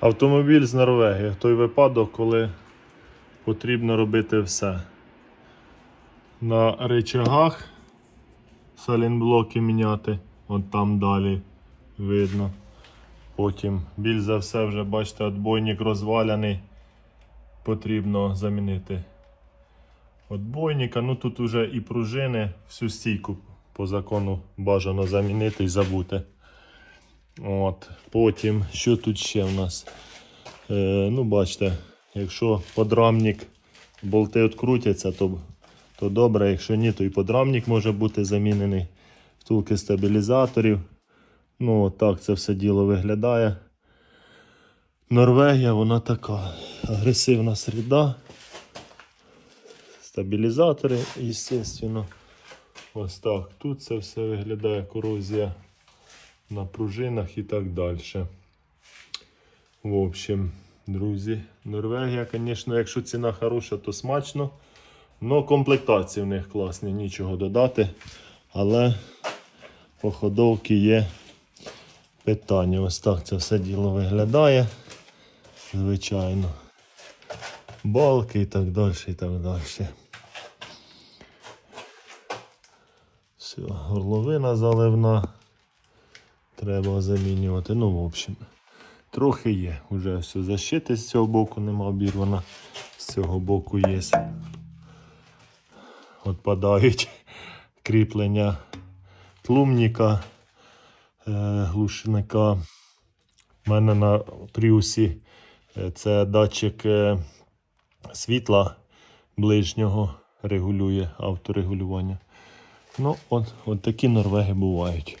Автомобіль з Норвегії. Той випадок, коли потрібно робити все. На речагах салінблоки міняти, от там далі видно. Потім більш за все вже бачите, отбойник розваляний. Потрібно замінити отбойника. Ну тут вже і пружини, всю стійку по закону бажано замінити і забути. От. Потім, що тут ще в нас? Е, ну, бачите, якщо подрамник, болти відкрутяться, то, то добре, якщо ні, то і подрамник може бути замінений. Втулки стабілізаторів. Ну, так це все діло виглядає. Норвегія, вона така агресивна середа. Стабілізатори, звісно. Ось так. Тут це все виглядає корозія на пружинах і так далі. В общем, друзі, Норвегія, звісно, якщо ціна хороша, то смачно. Но комплектації в них класні, нічого додати. Але по ходовці є питання. Ось так це все діло виглядає. Звичайно. Балки і так далі, і так далі. Все, горловина заливна. Треба замінювати. Ну, в общем, трохи є. Уже все защити з цього боку нема обірвана. З цього боку є. Отпадають кріплення тлумника, е, глушника. У мене на пріусі е, це датчик е, світла ближнього регулює авторегулювання. Ну, от, от такі норвеги бувають.